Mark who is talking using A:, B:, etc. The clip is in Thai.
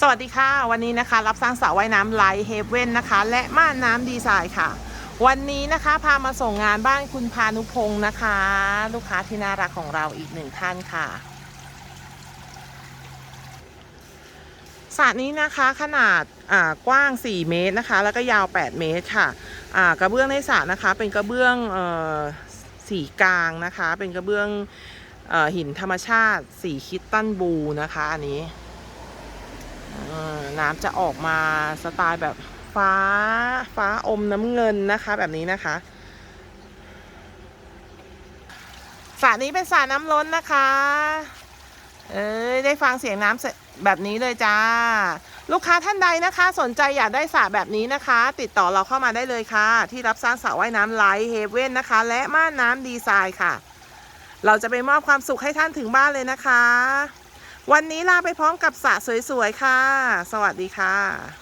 A: สวัสดีค่ะ วันนี้นะคะ รับสร้างสระว่ายน้ำไลท์เฮเว่นนะคะ และม่านน้ำดีไซน์ค่ะ วันนี้นะคะพามาส่งงานบ้านคุณพานุพงศ์นะคะ ลูกค้าที่น่ารักของเราอีกหนึ่งท่านค่ะสระนี้นะคะขนาดกว้าง 4 เมตรนะคะ แล้วก็ยาว 8 เมตรค่ะกระเบื้องในสระนะคะ เป็นกระเบื้องออสีกลางนะคะ เป็นกระเบื้องอหินธรรมชาติสีคิตตันบูนะคะอันนี้ น้ำจะออกมาสไตล์แบบฟ้าฟ้าอมน้ำเงินนะคะแบบนี้นะคะสระนี้เป็นสระน้ำล้นนะคะ เอ้ยได้ฟังเสียงน้ำแบบนี้เลยจ้า ลูกค้าท่านใดนะคะ สนใจอยากได้สระแบบนี้นะคะ ติดต่อเราเข้ามาได้เลยค่ะ ที่รับสร้างสระว่ายน้ำไลท์เฮเว่นนะคะ และม่านน้ำดีไซน์ค่ะ เราจะไปมอบความสุขให้ท่านถึงบ้านเลยนะคะ วันนี้ลาไปพร้อมกับสระสวยๆค่ะ สวัสดีค่ะ